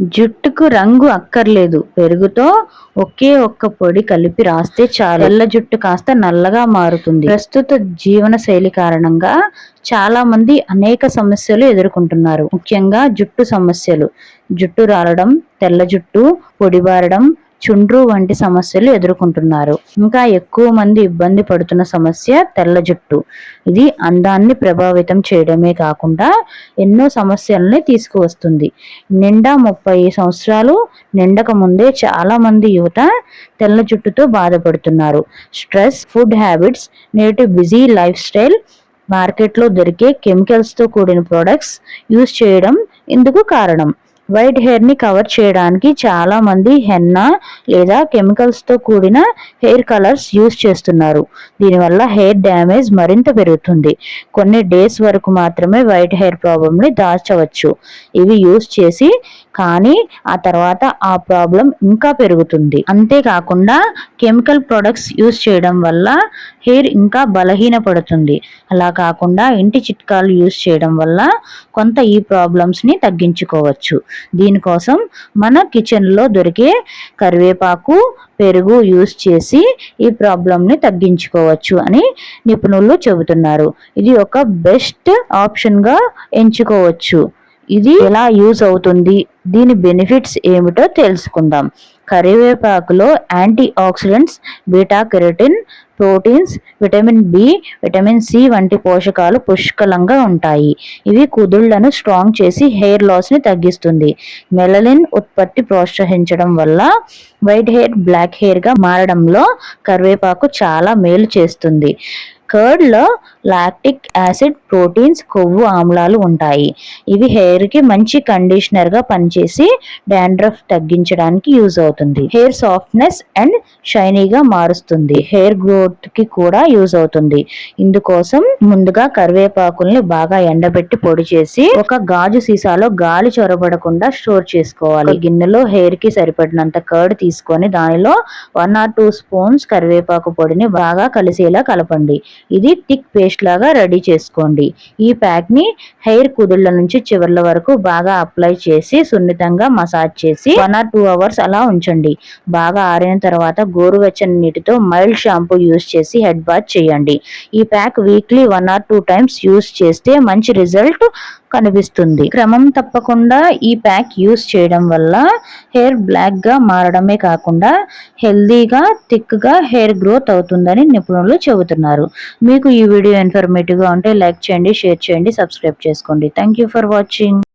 జుట్టుకు రంగు అక్కర్లేదు. పెరుగుతో ఒకే ఒక్క పొడి కలిపి రాస్తే చాలు. తెల్ల జుట్టు కాస్త నల్లగా మారుతుంది. ప్రస్తుత జీవన శైలి కారణంగా చాలా మంది అనేక సమస్యలు ఎదుర్కొంటున్నారు. ముఖ్యంగా జుట్టు సమస్యలు. జుట్టు రాలడం తెల్ల జుట్టు పొడిబారడం చుండ్రు వంటి సమస్యలు ఎదుర్కొంటున్నారు. ఇంకా ఎక్కువ మంది ఇబ్బంది పడుతున్న సమస్య తెల్ల జుట్టు. ఇది అందాన్ని ప్రభావితం చేయడమే కాకుండా ఎన్నో సమస్యలని తీసుకువస్తుంది. నిండా ముప్పై సంవత్సరాలు నిండక ముందే చాలా మంది యువత తెల్ల జుట్టుతో బాధపడుతున్నారు. స్ట్రెస్ ఫుడ్ హ్యాబిట్స్ నేటి బిజీ లైఫ్ స్టైల్ మార్కెట్లో దొరికే కెమికల్స్తో కూడిన ప్రొడక్ట్స్ యూజ్ చేయడం ఇందుకు కారణం. వైట్ హెయిర్ని కవర్ చేయడానికి చాలా మంది హెన్నా లేదా కెమికల్స్తో కూడిన హెయిర్ కలర్స్ యూస్ చేస్తున్నారు. దీనివల్ల హెయిర్ డ్యామేజ్ మరింత పెరుగుతుంది. కొన్ని డేస్ వరకు మాత్రమే వైట్ హెయిర్ ప్రాబ్లమ్ని దాచవచ్చు. ఇవి యూస్ చేసి కానీ ఆ తర్వాత ఆ ప్రాబ్లం ఇంకా పెరుగుతుంది. అంతేకాకుండా కెమికల్ ప్రొడక్ట్స్ యూస్ చేయడం వల్ల హెయిర్ ఇంకా బలహీనపడుతుంది. అలా కాకుండా ఇంటి చిట్కాలు యూస్ చేయడం వల్ల కొంత ఈ ప్రాబ్లమ్స్ని తగ్గించుకోవచ్చు. దీనికోసం మన కిచెన్లో దొరికే కరివేపాకు పెరుగు యూస్ చేసి ఈ ప్రాబ్లమ్ని తగ్గించుకోవచ్చు అని నిపుణులు చెబుతున్నారు. ఇది ఒక బెస్ట్ ఆప్షన్గా ఎంచుకోవచ్చు. ఇది ఎలా యూజ్ అవుతుంది? దీని బెనిఫిట్స్ ఏమిటో తెలుసుకుందాం. కరివేపాకులో anti oxidants beta keratin proteins vitamin B vitamin C వంటి పోషకాలు పుష్కలంగా ఉంటాయి. ఇవి కుదుళ్ళను స్ట్రాంగ్ చేసి హెయిర్ లాస్ని తగ్గిస్తుంది. మెలలిన్ ఉత్పత్తి ప్రోత్సహించడం వల్ల వైట్ హెయిర్ బ్లాక్ హెయిర్గా మారడంలో కరివేపాకు చాలా మేలు చేస్తుంది. కర్డ్లో లాక్టిక్ యాసిడ్ ప్రోటీన్స్ కొవ్వు ఆమ్లాలు ఉంటాయి. ఇవి హెయిర్కి మంచి కండిషనర్గా పనిచేసి డాండ్రఫ్ తగ్గించడానికి యూజ్ అవుతుంది. హెయిర్ సాఫ్ట్నెస్ అండ్ షైనీగా మారుస్తుంది. హెయిర్ గ్రోత్కి కూడా యూజ్ అవుతుంది. ఇందుకోసం ముందుగా కరివేపాకుల్ని బాగా ఎండబెట్టి పొడి చేసి ఒక గాజు సీసాలో గాలి చొరబడకుండా స్టోర్ చేసుకోవాలి. గిన్నెలో హెయిర్కి సరిపడినంత కర్డ్ తీసుకొని దానిలో వన్ ఆర్ టూ స్పూన్స్ కరివేపాకు పొడిని బాగా కలిసేలా కలపండి. ఇది థిక్ పేస్ట్ లాగా రెడీ చేసుకోండి. ఈ ప్యాక్ని హెయిర్ కుదుళ్ళ నుంచి చివర్ల వరకు బాగా అప్లై చేసి సున్నితంగా మసాజ్ చేసి వన్ ఆర్ టూ అవర్స్ అలా ఉంచండి. బాగా ఆరిన తర్వాత గోరువెచ్చని నీటితో మైల్డ్ షాంపూ యూస్ చేసి హెడ్ బాత్ చేయండి. ఈ pack weekly one or two times use చేస్తే మంచి రిజల్ట్ కనిపిస్తుంది. క్రమం తప్పకుండా ఈ ప్యాక్ యూస్ చేయడం వల్ల హెయిర్ బ్లాక్గా మారడమే కాకుండా హెల్దీగా థిక్గా హెయిర్ గ్రోత్ అవుతుందని నిపుణులు చెబుతున్నారు. మీకు ఈ వీడియో ఇన్ఫర్మేటివ్గా ఉంటే లైక్ చేయండి షేర్ చేయండి సబ్స్క్రైబ్ చేసుకోండి. Thank you for watching